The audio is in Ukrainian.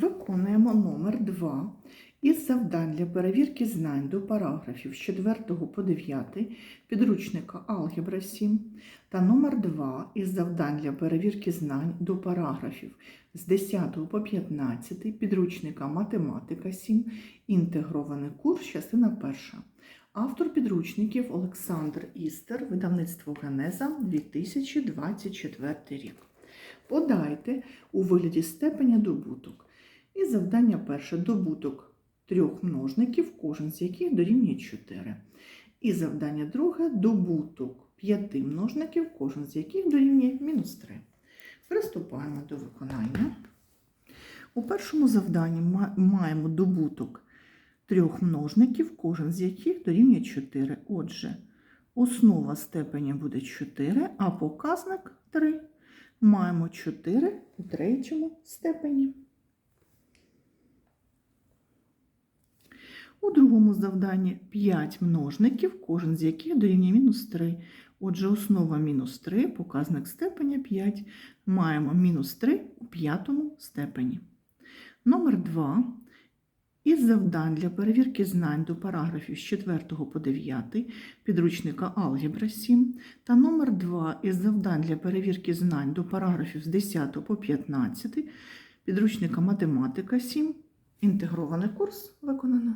Виконуємо номер 2 із завдань для перевірки знань до параграфів з 4 по 9 підручника Алгебра 7 та номер 2 із завдань для перевірки знань до параграфів з 10 по 15 підручника Математика 7, інтегрований курс, частина 1. Автор підручників Олександр Істер, видавництво Генеза 2024 рік. Подайте у вигляді степеня добуток. І завдання перше добуток трьох множників, кожен з яких дорівнює 4. І завдання друге добуток п'яти множників, кожен з яких дорівнює мінус 3. Приступаємо до виконання. У першому завданні маємо добуток трьох множників, кожен з яких дорівнює 4. Отже, основа степеня буде 4, а показник 3. Маємо 4 у третьому степені. У другому завданні 5 множників, кожен з яких дорівнює мінус 3. Отже, основа мінус 3, показник степеня 5. Маємо мінус 3 у п'ятому степені. Номер 2. Із завдань для перевірки знань до параграфів з 4 по 9 підручника Алгебра 7 та номер 2 із завдань для перевірки знань до параграфів з 10 по 15 підручника Математика 7. Інтегрований курс виконано.